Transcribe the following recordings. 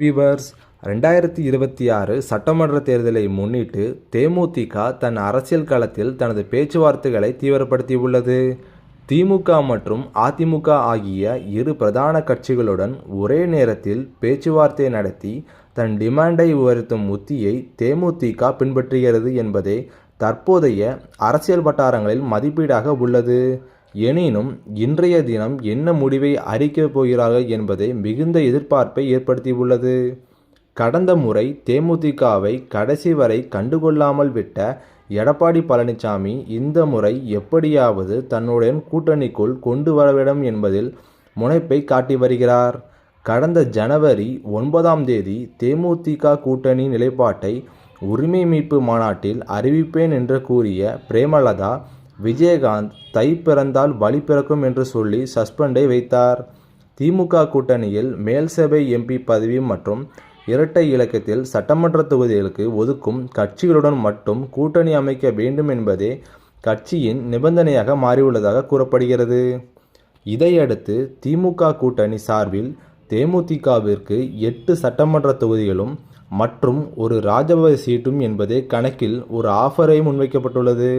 Viewers ரெண்டாயிரத்தி இருபத்தி ஆறு சட்டமன்ற தேர்தலை முன்னிட்டு தேமுதிக தன் அரசியல் களத்தில் தனது பேச்சுவார்த்தைகளை தீவிரப்படுத்தியுள்ளது. திமுக மற்றும் அதிமுக ஆகிய இரு பிரதான கட்சிகளுடன் ஒரே நேரத்தில் பேச்சுவார்த்தை நடத்தி தன் டிமாண்டை உயர்த்தும் உத்தியை தேமுதிக பின்பற்றுகிறது என்பதே தற்போதைய அரசியல் வட்டாரங்களில் மதிப்பீடாக உள்ளது. எனினும் இன்றைய தினம் என்ன முடிவை அறிக்கப் போகிறார்கள் என்பதே மிகுந்த எதிர்பார்ப்பை ஏற்படுத்தியுள்ளது. கடந்த முறை தேமுதிகவை கடைசி வரை கண்டுகொள்ளாமல் விட்ட எடப்பாடி பழனிசாமி இந்த முறை எப்படியாவது தன்னுடன் கூட்டணிக்குள் கொண்டு வர வேண்டும் என்பதில் முனைப்பை காட்டி வருகிறார். கடந்த ஜனவரி ஒன்பதாம் தேதி தேமுதிக கூட்டணி நிலைப்பாட்டை உரிமை மீட்பு மாநாட்டில் அறிவிப்பேன் என்று கூறிய பிரேமலதா விஜயகாந்த் தை பிறந்தால் வழி பிறக்கும் என்று சொல்லி சஸ்பெண்டை வைத்தார். திமுக கூட்டணியில் மேல்சபை எம்பி பதவி மற்றும் இரட்டை இலக்கத்தில் சட்டமன்ற தொகுதிகளுக்கு ஒதுக்கும் கட்சிகளுடன் மட்டும் கூட்டணி அமைக்க வேண்டும் என்பதே கட்சியின் நிபந்தனையாக மாறியுள்ளதாக கூறப்படுகிறது. இதையடுத்து திமுக கூட்டணி சார்பில் தேமுதிகவிற்கு எட்டு சட்டமன்ற தொகுதிகளும் மற்றும் ஒரு ராஜபவ சீட்டும் என்பதே கணக்கில் ஒரு ஆஃபரை முன்வைக்கப்பட்டுள்ளது.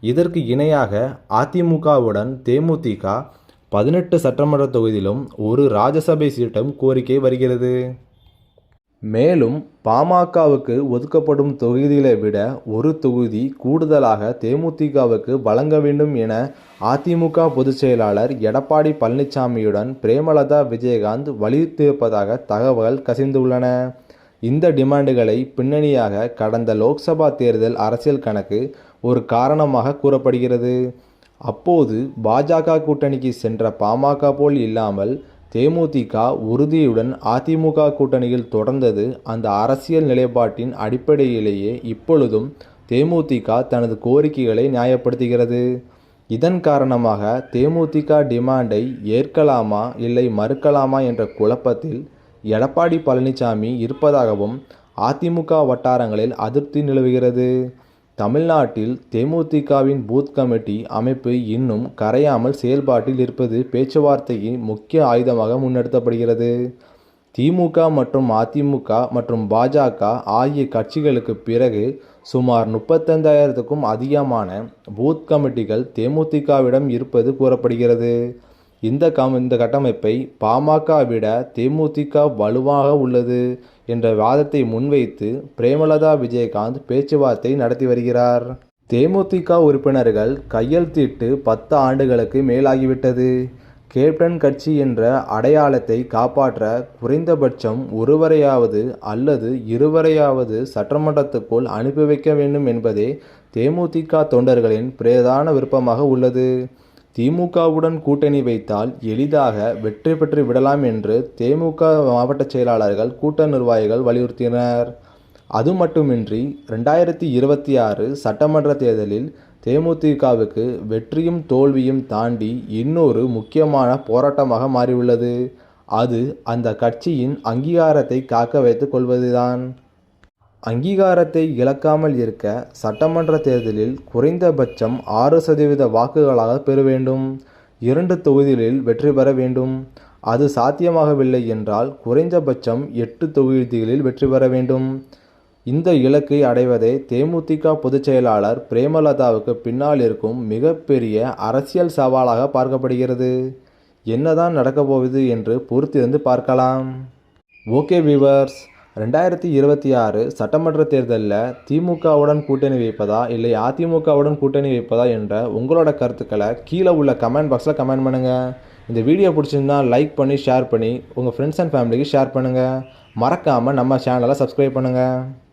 இதற்கு இணையாக அதிமுகவுடன் தேமுதிக பதினெட்டு சட்டமன்ற தொகுதியிலும் ஒரு ராஜ்யசபை சீட்டும் கோரிக்கை வருகிறது. மேலும் பாமகவுக்கு ஒதுக்கப்படும் தொகுதிகளை விட ஒரு தொகுதி கூடுதலாக தேமுதிகவுக்கு வழங்க வேண்டும் என அதிமுக பொதுச் செயலாளர் எடப்பாடி பழனிசாமியுடன் பிரேமலதா விஜயகாந்த் வலியுறுத்தியிருப்பதாக தகவல்கள் கசிந்துள்ளன. இந்த டிமாண்டுகளை பின்னணியாக கடந்த லோக்சபா தேர்தல் அரசியல் கணக்கு ஒரு காரணமாக கூறப்படுகிறது. அப்போது பாஜக கூட்டணிக்கு சென்ற பாமக போல் இல்லாமல் தேமுதிக உறுதியுடன் அதிமுக கூட்டணியில் தொடர்ந்தது அந்த அரசியல் நிலைப்பாட்டின் அடிப்படையிலேயே இப்பொழுதும் தேமுதிக தனது கோரிக்கைகளை நியாயப்படுத்துகிறது. இதன் காரணமாக தேமுதிக டிமாண்டை ஏற்கலாமா இல்லை மறுக்கலாமா என்ற குழப்பத்தில் எடப்பாடி பழனிசாமி இருப்பதாகவும் அதிமுக வட்டாரங்களில் அதிருப்தி நிலவுகிறது. தமிழ்நாட்டில் தேமுதிகவின் பூத் கமிட்டி அமைப்பு இன்னும் கரையாமல் செயல்பாட்டில் இருப்பது பேச்சுவார்த்தையின் முக்கிய ஆயுதமாக முன்னெடுக்கப்படுகிறது. திமுக மற்றும் அதிமுக மற்றும் பாஜக ஆகிய கட்சிகளுக்கு பிறகு சுமார் முப்பத்தைந்தாயிரத்துக்கும் அதிகமான பூத் கமிட்டிகள் தேமுதிகவிடம் இருப்பது கூறப்படுகிறது. இந்த கம் இந்த கட்டமைப்பை பாமக விட தேமுதிக வலுவாக உள்ளது என்ற வாதத்தை முன்வைத்து பிரேமலதா விஜயகாந்த் பேச்சுவார்த்தை நடத்தி வருகிறார். தேமுதிக உறுப்பினர்கள் கையெழுத்திட்டு பத்து ஆண்டுகளுக்கு மேலாகிவிட்டது. கேப்டன் கட்சி என்ற அடையாளத்தை காப்பாற்ற குறைந்தபட்சம் ஒருவரையாவது அல்லது இருவரையாவது சட்டமன்றத்துக்குள் அனுப்பி வைக்க வேண்டும் என்பதே தேமுதிக தொண்டர்களின் பிரதான விருப்பமாக உள்ளது. திமுகவுடன் கூட்டணி வைத்தால் எளிதாக வெற்றி பெற்று விடலாம் என்று தேமுக மாவட்ட செயலாளர்கள் கூட்ட நிர்வாகிகள் வலியுறுத்தினர். அது மட்டுமின்றி ரெண்டாயிரத்தி இருபத்தி ஆறு சட்டமன்ற தேர்தலில் தேமுதிகவுக்கு வெற்றியும் தோல்வியும் தாண்டி இன்னொரு முக்கியமான போராட்டமாக மாறியுள்ளது. அது அந்த கட்சியின் அங்கீகாரத்தை காக்க வைத்துக் கொள்வதுதான். அங்கீகாரத்தை இழக்காமல் இருக்க சட்டமன்ற தேர்தலில் குறைந்தபட்சம் ஆறு சதவீத வாக்குகளாக பெற வேண்டும். இரண்டு தொகுதிகளில் வெற்றி பெற வேண்டும். அது சாத்தியமாகவில்லை என்றால் குறைந்தபட்சம் எட்டு தொகுதிகளில் வெற்றி பெற வேண்டும். இந்த இலக்கை அடைவதே தேமுதிக பொதுச் செயலாளர் பிரேமலதாவுக்கு பின்னால் இருக்கும் மிகப்பெரிய அரசியல் சவாலாக பார்க்கப்படுகிறது. என்னதான் நடக்கப் போகுது என்று பொறுத்திருந்து பார்க்கலாம். ஓகே வியூவர்ஸ் ரெண்டாயிரத்தி இருபத்தி ஆறு சட்டமன்ற தேர்தலில் திமுகவுடன் கூட்டணி வைப்பதா இல்லை அதிமுகவுடன் கூட்டணி வைப்பதா என்ற உங்களோட கருத்துக்களை கீழே உள்ள கமெண்ட் பாக்ஸில் கமெண்ட் பண்ணுங்கள் இந்த வீடியோ பிடிச்சிருந்தா லைக் பண்ணி ஷேர் பண்ணி உங்கள் ஃப்ரெண்ட்ஸ் அண்ட் ஃபேமிலிக்கு ஷேர் பண்ணுங்கள் மறக்காமல் நம்ம சேனலை சப்ஸ்கிரைப் பண்ணுங்கள்